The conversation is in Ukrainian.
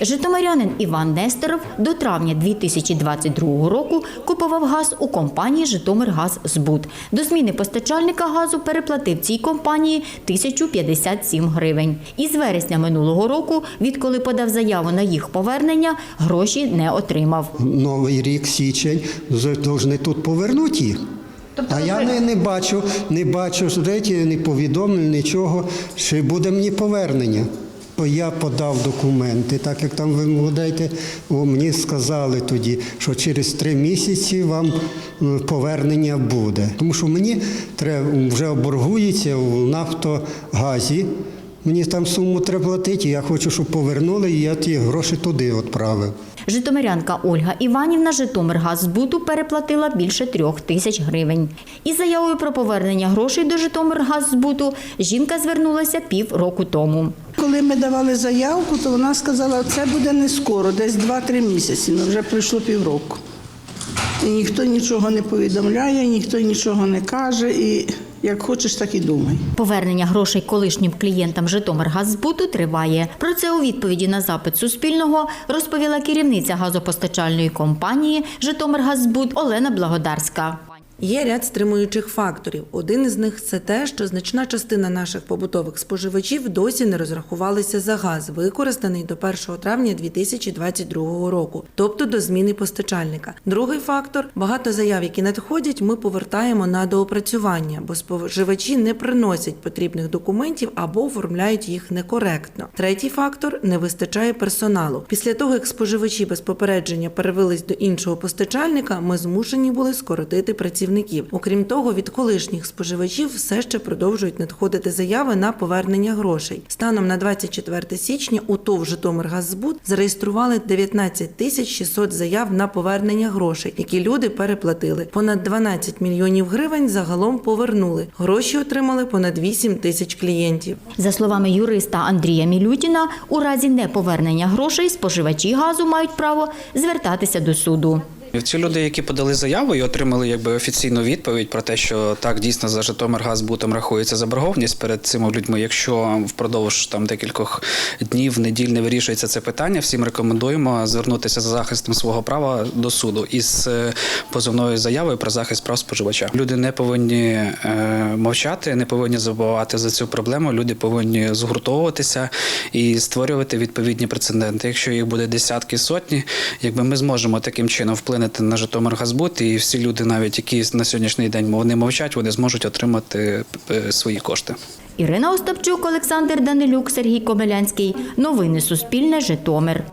Житомирянин Іван Нестеров до травня 2022 року купував газ у компанії «Житомиргаз-Збут». До зміни постачальника газу переплатив цій компанії 1057 гривень. І з вересня минулого року, відколи подав заяву на їх повернення, гроші не отримав. Новий рік, січень, вже повинні тут повернути їх. а я не, не бачу, не бачу знаєте, не повідомлень, нічого, чи буде мені повернення. Я подав документи, так як там ви молодаєте, мені сказали тоді, що через три місяці вам е, повернення буде. Тому що мені треба вже оборгується у Нафтогазі. Мені там суму треба платити, я хочу, щоб повернули, і я ті гроші туди відправив. Житомирянка Ольга Іванівна Житомиргаззбуту переплатила більше трьох тисяч гривень. Із заявою про повернення грошей до Житомиргаззбуту жінка звернулася пів року тому. Коли ми давали заявку, то вона сказала, це буде не скоро, десь 2-3 місяці. Ну вже пройшло півроку. І ніхто нічого не повідомляє, ніхто нічого не каже. І як хочеш, так і думай. Повернення грошей колишнім клієнтам Житомиргаззбуту триває. Про це у відповіді на запит Суспільного розповіла керівниця газопостачальної компанії Житомиргаззбут Олена Благодарська. Є ряд стримуючих факторів. Один із них це те, що значна частина наших побутових споживачів досі не розрахувалися за газ, використаний до 1 травня 2022 року, тобто до зміни постачальника. Другий фактор багато заяв, які надходять, ми повертаємо на доопрацювання, бо споживачі не приносять потрібних документів або оформляють їх некоректно. Третій фактор не вистачає персоналу. Після того, як споживачі без попередження перевелись до іншого постачальника, ми змушені були скоротити працівників. Окрім того, від колишніх споживачів все ще продовжують надходити заяви на повернення грошей. Станом на 24 січня у ТОВ Житомиргаззбут зареєстрували 19 тисяч 600 заяв на повернення грошей, які люди переплатили. Понад 12 мільйонів гривень загалом повернули. Гроші отримали понад 8 тисяч клієнтів. За словами юриста Андрія Мілютіна, у разі неповернення грошей споживачі газу мають право звертатися до суду. Ці люди, які подали заяву і отримали якби офіційну відповідь про те, що так дійсно за Житомиргазбутом рахується заборгованість перед цими людьми. Якщо впродовж там декількох днів неділь не вирішується це питання, всім рекомендуємо звернутися за захистом свого права до суду із е, позовною заявою про захист прав споживача. Люди не повинні е, мовчати, не повинні забувати за цю проблему. Люди повинні згуртовуватися і створювати відповідні прецеденти. Якщо їх буде десятки сотні, якби ми зможемо таким чином вплинути на Житомиргазбут, і всі люди, навіть які на сьогоднішній день вони мовчать, вони зможуть отримати е, свої кошти. Ірина Остапчук, Олександр Данилюк, Сергій Комелянський. Новини Суспільне. Житомир.